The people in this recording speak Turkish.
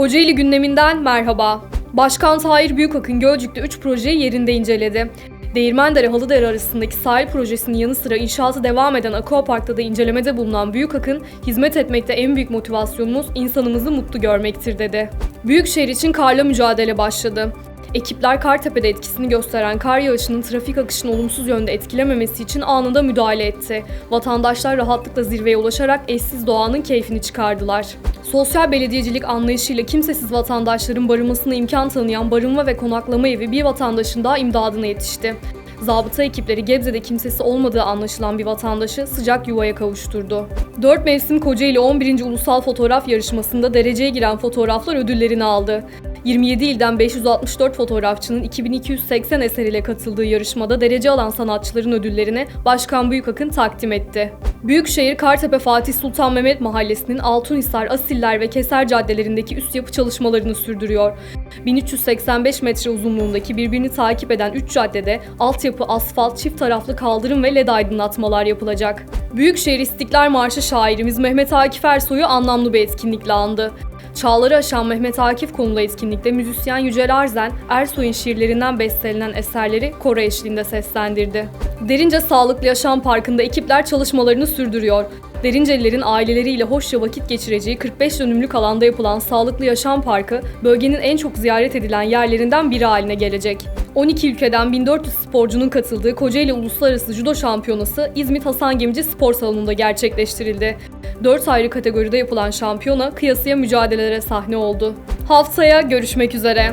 Kocaeli gündeminden merhaba. Başkan Tahir Büyükakın Gölcük'te 3 projeyi yerinde inceledi. Değirmendere Halıdere arasındaki sahil projesinin yanı sıra inşaatı devam eden Aquapark'ta da incelemede bulunan Büyükakın, hizmet etmekte en büyük motivasyonumuz insanımızı mutlu görmektir dedi. Büyükşehir için karla mücadele başladı. Ekipler Kartepe'de etkisini gösteren kar yağışının trafik akışını olumsuz yönde etkilememesi için anında müdahale etti. Vatandaşlar rahatlıkla zirveye ulaşarak eşsiz doğanın keyfini çıkardılar. Sosyal belediyecilik anlayışıyla kimsesiz vatandaşların barınmasına imkan tanıyan barınma ve konaklama evi bir vatandaşın daha imdadına yetişti. Zabıta ekipleri Gebze'de kimsesi olmadığı anlaşılan bir vatandaşı sıcak yuvaya kavuşturdu. 4 mevsim Kocaeli 11. Ulusal Fotoğraf Yarışması'nda dereceye giren fotoğraflar ödüllerini aldı. 27 ilden 564 fotoğrafçının 2280 eseriyle katıldığı yarışmada derece alan sanatçıların ödüllerini Başkan Büyükakın takdim etti. Büyükşehir Kartepe Fatih Sultan Mehmet Mahallesi'nin Altunhisar, Asiller ve Keser caddelerindeki üst yapı çalışmalarını sürdürüyor. 1385 metre uzunluğundaki birbirini takip eden 3 caddede altyapı, asfalt, çift taraflı kaldırım ve led aydınlatmalar yapılacak. Büyükşehir İstiklal Marşı şairimiz Mehmet Akif Ersoy'u anlamlı bir etkinlikle andı. Çağları aşan Mehmet Akif konulu etkinlikte müzisyen Yücel Arzen, Ersoy'un şiirlerinden bestelenen eserleri koro eşliğinde seslendirdi. Derince Sağlıklı Yaşam Parkı'nda ekipler çalışmalarını sürdürüyor. Derincelilerin aileleriyle hoşça vakit geçireceği 45 dönümlük alanda yapılan Sağlıklı Yaşam Parkı, bölgenin en çok ziyaret edilen yerlerinden biri haline gelecek. 12 ülkeden 1400 sporcunun katıldığı Kocaeli Uluslararası Judo Şampiyonası İzmit Hasan Gemici Spor Salonu'nda gerçekleştirildi. 4 ayrı kategoride yapılan şampiyona kıyasıya mücadelelere sahne oldu. Haftaya görüşmek üzere.